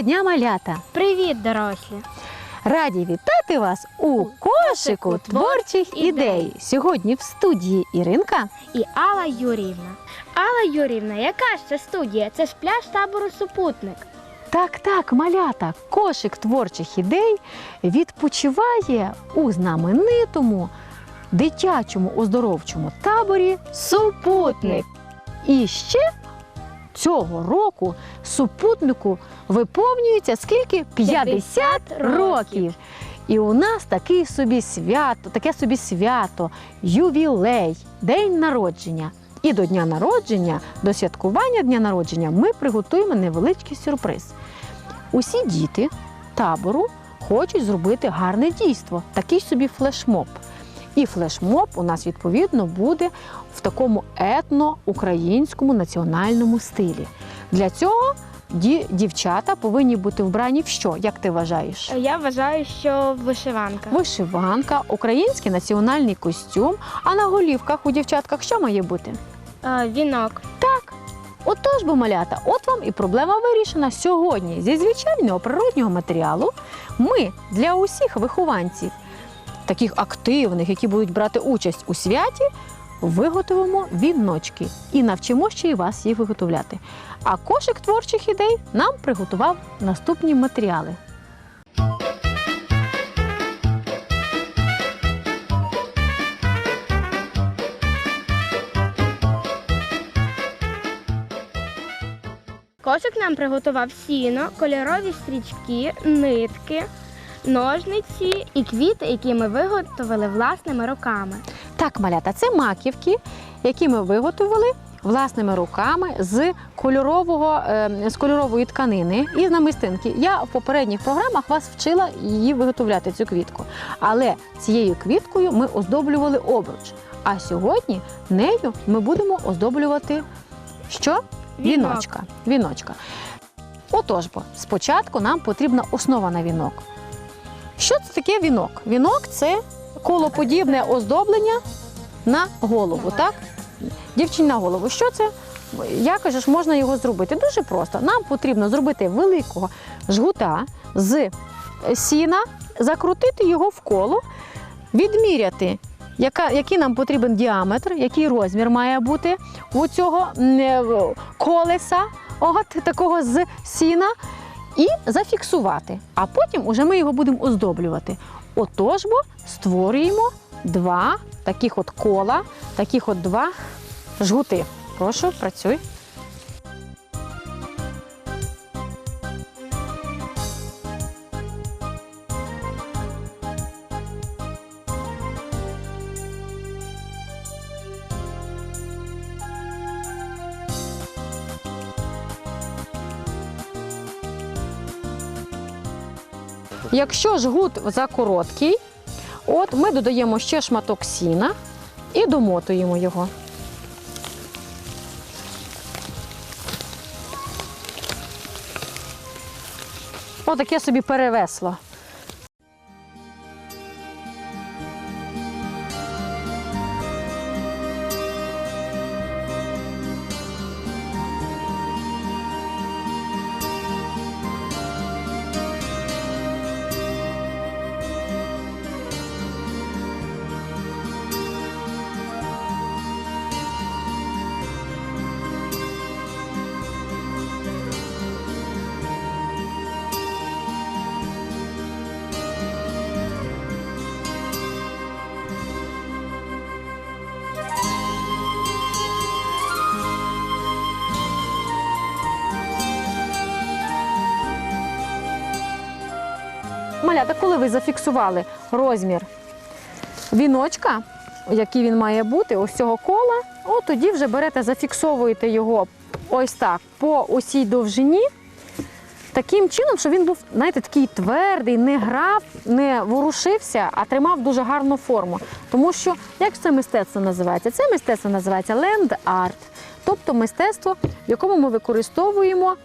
Доброго дня, малята! Привіт, дорослі! Раді вітати вас у кошику творчих ідей. Сьогодні в студії Іринка. І Алла Юріївна. Алла Юріївна, яка ж це студія? Це ж пляж табору супутник. Так, так, малята, кошик творчих ідей відпочиває у знаменитому дитячому оздоровчому таборі Супутник. І ще цього року супутнику виповнюється скільки? 50 років. І у нас такий собі свято, таке собі свято, ювілей, день народження. І до дня народження, до святкування дня народження, ми приготуємо невеличкий сюрприз. Усі діти табору хочуть зробити гарне дійство, такий собі флешмоб. І флешмоб у нас відповідно буде в такому етно-українському національному стилі. Для цього ді- дівчата повинні бути вбрані в що? Як ти вважаєш? Я вважаю, що вишиванка. Вишиванка, український національний костюм. А на голівках у дівчатках що має бути? Е, Вінок. Так. Отож, бо малята, от вам і проблема вирішена. Сьогодні зі звичайного природнього матеріалу ми для усіх вихованців, таких активних, які будуть брати участь у святі, виготовимо віночки і навчимо ще й вас їх виготовляти. А кошик творчих ідей нам приготував наступні матеріали. Кошик нам приготував сіно, кольорові стрічки, нитки, ножниці і квіти, які ми виготовили власними руками. Так, малята, це маківки, які ми виготовили власними руками з кольорового е, з кольорової тканини і з намистинки. Я в попередніх програмах вас вчила її виготовляти цю квітку. Але цією квіткою ми оздоблювали обруч. А сьогодні нею ми будемо оздоблювати що? Віночка. Віночка. Отож бо, спочатку нам потрібна основа на вінок. Що це таке вінок? Вінок це колоподібне оздоблення на голову, так? Дівчині на голову. Що це? Як же ж можна його зробити? Дуже просто. Нам потрібно зробити великого жгута з сіна, закрутити його в коло, відміряти, яка, який нам потрібен діаметр, який розмір має бути у цього е, колеса, от такого з сіна, і зафіксувати. А потім уже ми його будемо оздоблювати. Отож бо створюємо два таких от кола, таких от два жгути. Прошу, працюй. Якщо жгут закороткий, от ми додаємо ще шматок сіна і домотуємо його. Отаке собі перевесло. Малята, коли ви зафіксували розмір віночка, який він має бути, ось цього кола, от тоді вже берете, зафіксовуєте його ось так по усій довжині. Таким чином, щоб він був, знаєте, такий твердий, не грав, не ворушився, а тримав дуже гарну форму. Тому що, як це мистецтво називається? Це мистецтво називається ленд-арт, тобто мистецтво, в якому ми використовуємо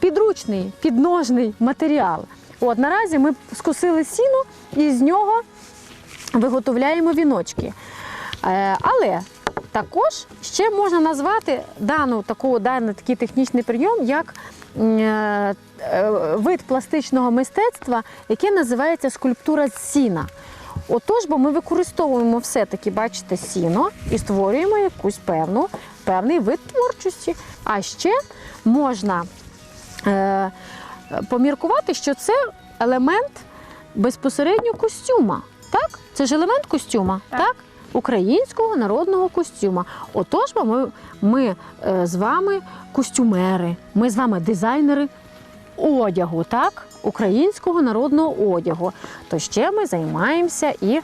підручний, підножний матеріал. От наразі ми скосили сіно і з нього виготовляємо віночки. Е, але також ще можна назвати дану таку даний такий технічний прийом як е, е, вид пластичного мистецтва, який називається скульптура з сіна. Отож, бо ми використовуємо все-таки, бачите, сіно і створюємо якусь певну, певний вид творчості. А ще можна поміркувати, що це елемент безпосередньо костюма. Так? Це ж елемент костюма, так? Так. Українського народного костюма. Отож, ми, ми е, з вами костюмери, ми з вами дизайнери одягу, так? Українського народного одягу. То ще ми займаємося і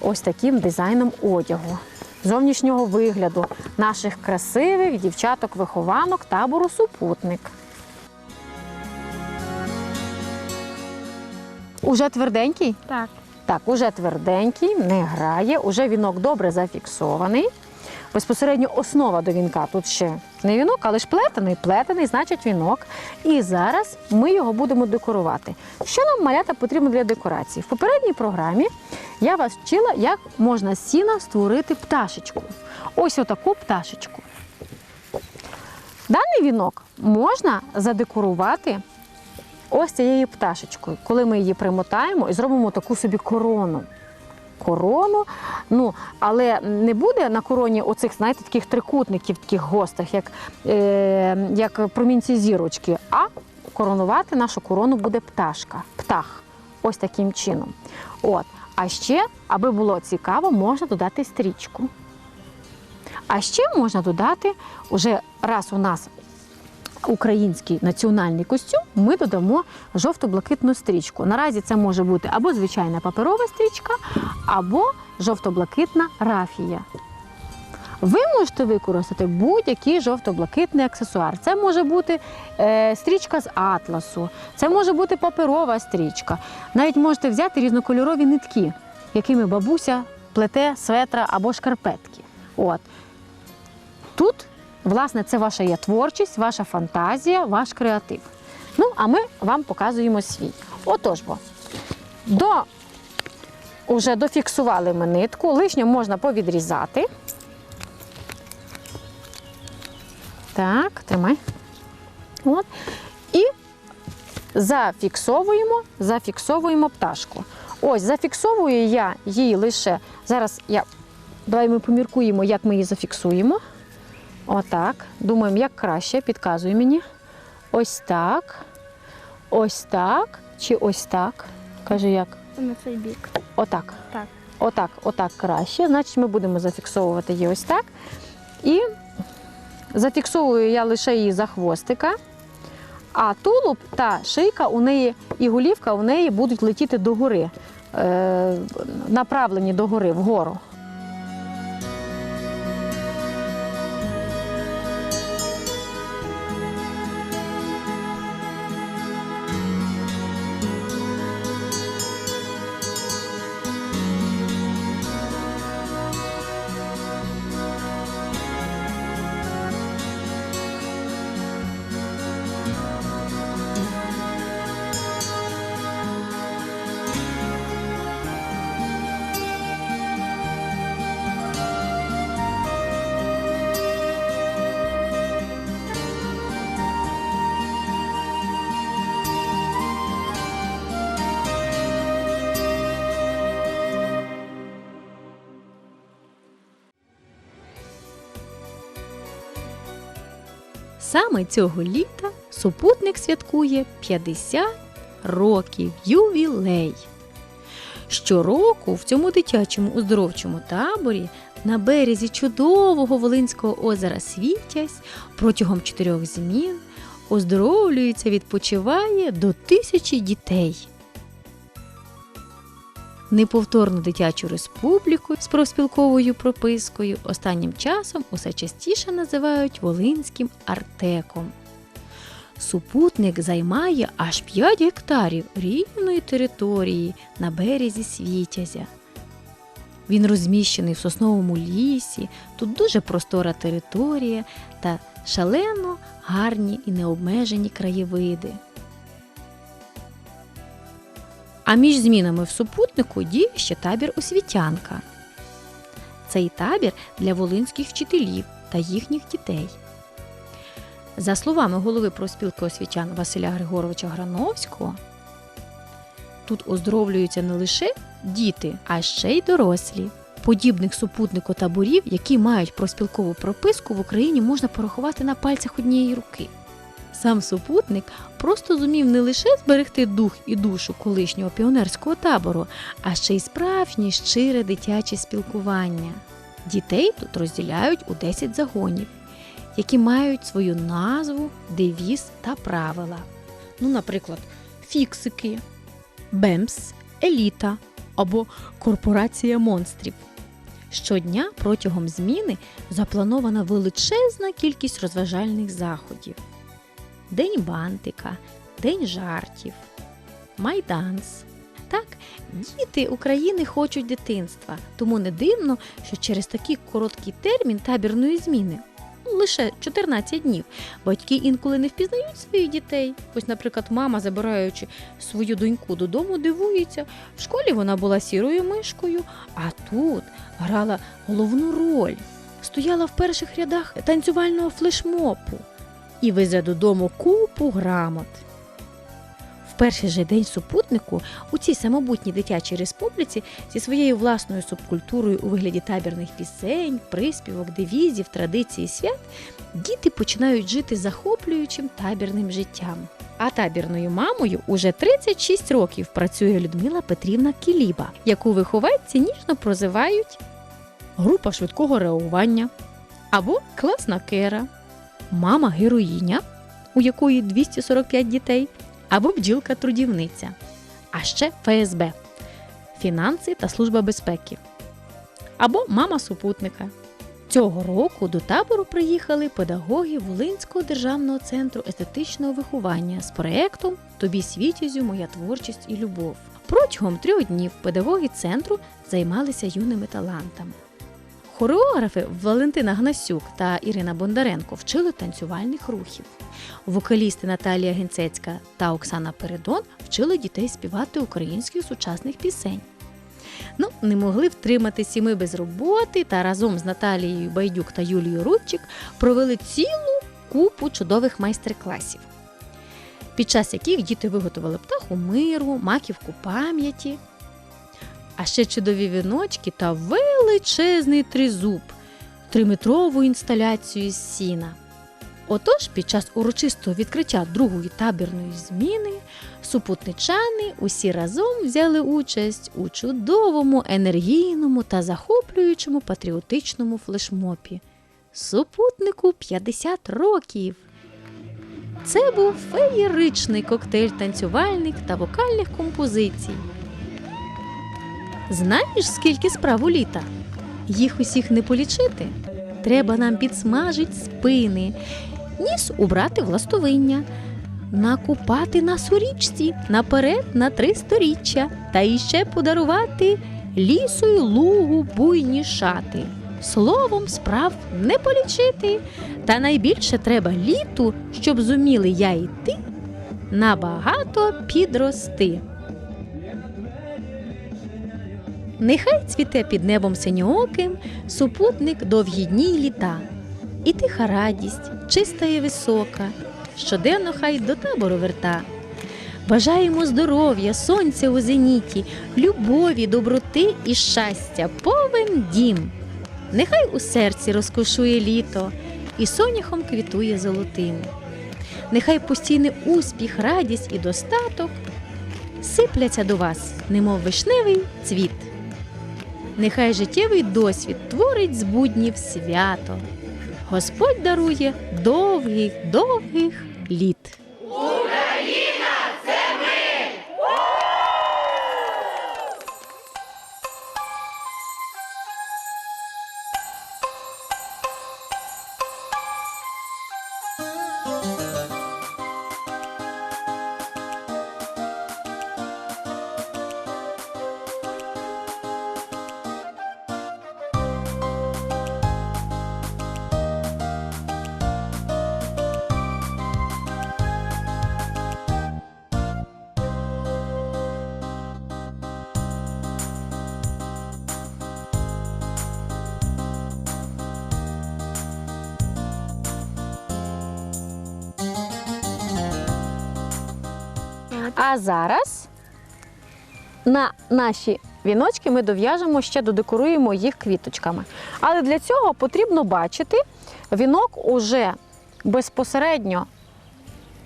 ось таким дизайном одягу, зовнішнього вигляду наших красивих дівчаток-вихованок табору супутник. Уже тверденький? Так. Так, уже тверденький, не грає, уже вінок добре зафіксований. Безпосередньо основа до вінка тут ще не вінок, але ж плетений, плетений, значить вінок. І зараз ми його будемо декорувати. Що нам малята потрібно для декорації? В попередній програмі я вас вчила, як можна з сіна створити пташечку. Ось отаку пташечку. Даний вінок можна задекорувати ось цією пташечкою, коли ми її примотаємо і зробимо таку собі корону. Корону, ну але не буде на короні оцих, знаєте, таких трикутників, таких гострих, як, е, як промінці зірочки, а коронувати нашу корону буде пташка, птах. Ось таким чином. От. А ще, аби було цікаво, можна додати стрічку. А ще можна додати, уже раз у нас український національний костюм, ми додамо жовто-блакитну стрічку. Наразі це може бути або звичайна паперова стрічка, або жовто-блакитна рафія. Ви можете використати будь-який жовто-блакитний аксесуар. Це може бути е, стрічка з атласу, це може бути паперова стрічка. Навіть можете взяти різнокольорові нитки, якими бабуся плете светра або шкарпетки. От. Тут, власне, це ваша є творчість, ваша фантазія, ваш креатив. Ну, а ми вам показуємо свій. Отож бо, до, уже дофіксували ми нитку, лишню можна повідрізати. Так, тримай. От. І зафіксовуємо, зафіксовуємо пташку. Ось, зафіксовую я її лише. Зараз я. Давай ми поміркуємо, як ми її зафіксуємо. Отак. Думаємо, як краще, підказуй мені. Ось так. Ось так. Чи ось так. Кажи як. На цей бік. Отак. Так. Отак, отак краще. Значить, ми будемо зафіксовувати її ось так. І зафіксовую я лише її за хвостика. А тулуб та шийка у неї і голівка у неї будуть летіти догори, е, направлені догори, вгору. Саме цього літа супутник святкує 50 років ювілей. Щороку в цьому дитячому оздоровчому таборі на березі чудового Волинського озера Світязь протягом чотирьох змін оздоровлюється, відпочиває до тисячі дітей. Неповторну дитячу республіку з профспілковою пропискою останнім часом усе частіше називають Волинським артеком. Супутник займає аж 5 гектарів рівної території на березі Світязя. Він розміщений в сосновому лісі, тут дуже простора територія та шалено гарні і необмежені краєвиди. А між змінами в супутнику діє ще табір освітянка. Цей табір для волинських вчителів та їхніх дітей. За словами голови профспілки освітян Василя Григоровича Грановського, тут оздоровлюються не лише діти, а ще й дорослі. Подібних супутнико-таборів, які мають проспілкову прописку, в Україні можна порахувати на пальцях однієї руки. Сам супутник просто зумів не лише зберегти дух і душу колишнього піонерського табору, а ще й справжнє щире дитяче спілкування. Дітей тут розділяють у 10 загонів, які мають свою назву, девіз та правила. Ну, наприклад, фіксики, Бемс, Еліта або Корпорація монстрів. Щодня протягом зміни запланована величезна кількість розважальних заходів. День бантика, день жартів, майданс. Так, діти України хочуть дитинства, тому не дивно, що через такий короткий термін табірної зміни лише 14 днів. Батьки інколи не впізнають своїх дітей. Ось, наприклад, мама, забираючи свою доньку додому, дивується. В школі вона була сірою мишкою, а тут грала головну роль, стояла в перших рядах танцювального флешмопу і везе додому купу грамот. В перший же день супутнику у цій самобутній дитячій республіці зі своєю власною субкультурою у вигляді табірних пісень, приспівок, девізів, традицій і свят діти починають жити захоплюючим табірним життям. А табірною мамою уже 36 років працює Людмила Петрівна Кіліба, яку вихованці ніжно прозивають група швидкого реагування або класна кера, мама героїня, у якої 245 дітей, або бджілка-трудівниця, а ще ФСБ фінанси та служба безпеки, або мама супутника. Цього року до табору приїхали педагоги Волинського державного центру естетичного виховання з проєктом Тобі світязю, моя творчість і любов. Протягом трьох днів педагоги центру займалися юними талантами. Хореографи Валентина Гнасюк та Ірина Бондаренко вчили танцювальних рухів. Вокалісти Наталія Генцецька та Оксана Передон вчили дітей співати українських сучасних пісень. Ну, не могли втриматися і ми без роботи та разом з Наталією Байдюк та Юлією Рудчик провели цілу купу чудових майстер-класів, під час яких діти виготовили птаху миру, маківку пам'яті, а ще чудові віночки та величезний тризуб, триметрову інсталяцію з сіна. Отож, під час урочистого відкриття другої табірної зміни супутничани усі разом взяли участь у чудовому, енергійному та захоплюючому патріотичному флешмопі. Супутнику 50 років. Це був феєричний коктейль танцювальних та вокальних композицій. Знаєш, скільки справ у літа? Їх усіх не полічити. Треба нам підсмажить спини, ніс убрати в ластовиння, накупати нас у річці наперед на три сторіччя, та іще подарувати лісу й лугу буйні шати. Словом, справ не полічити, та найбільше треба літу, щоб зуміли я й ти набагато підрости. Нехай цвіте під небом синьооким супутник довгі дні й літа, і тиха радість, чиста і висока, щоденно хай до табору верта. Бажаємо здоров'я, сонця у зеніті, любові, доброти і щастя, повен дім. Нехай у серці розкошує літо і соняхом квітує золотим. Нехай постійний успіх, радість і достаток сипляться до вас, немов вишневий цвіт. Нехай життєвий досвід творить з буднів свято. Господь дарує довгих, довгих літ. А зараз на наші віночки ми дов'яжемо ще додекоруємо їх квіточками. Але для цього потрібно бачити вінок уже безпосередньо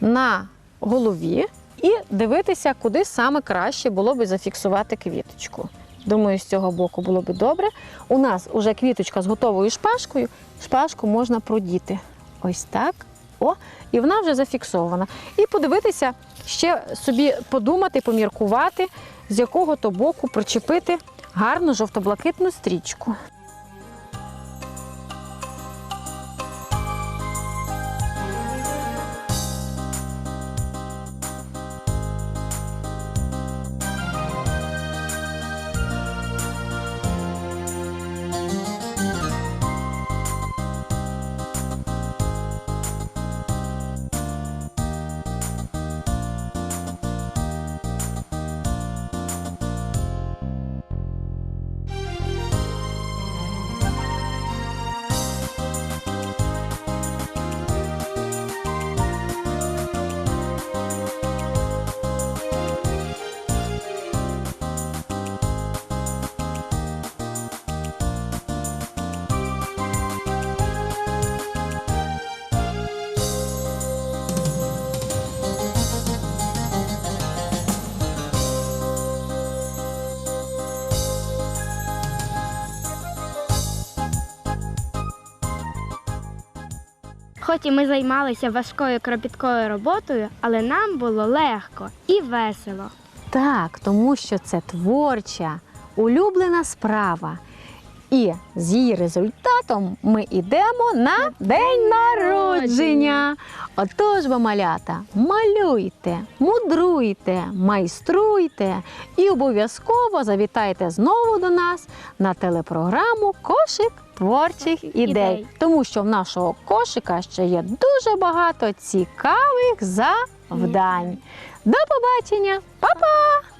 на голові і дивитися, куди саме краще було би зафіксувати квіточку. Думаю, з цього боку було би добре. У нас вже квіточка з готовою шпажкою. Шпажку можна продіти. Ось так. О, і вона вже зафіксована. І подивитися, ще собі подумати, поміркувати, з якого то боку причепити гарну жовто-блакитну стрічку. Хоч і ми займалися важкою кропіткою роботою, але нам було легко і весело. Так, тому що це творча, улюблена справа. І з її результатом ми йдемо на день народження. Отож, ви, малята, малюйте, мудруйте, майструйте і обов'язково завітайте знову до нас на телепрограму Кошик творчих ідей. ідей. Тому що в нашого кошика ще є дуже багато цікавих завдань. До побачення, Па-па!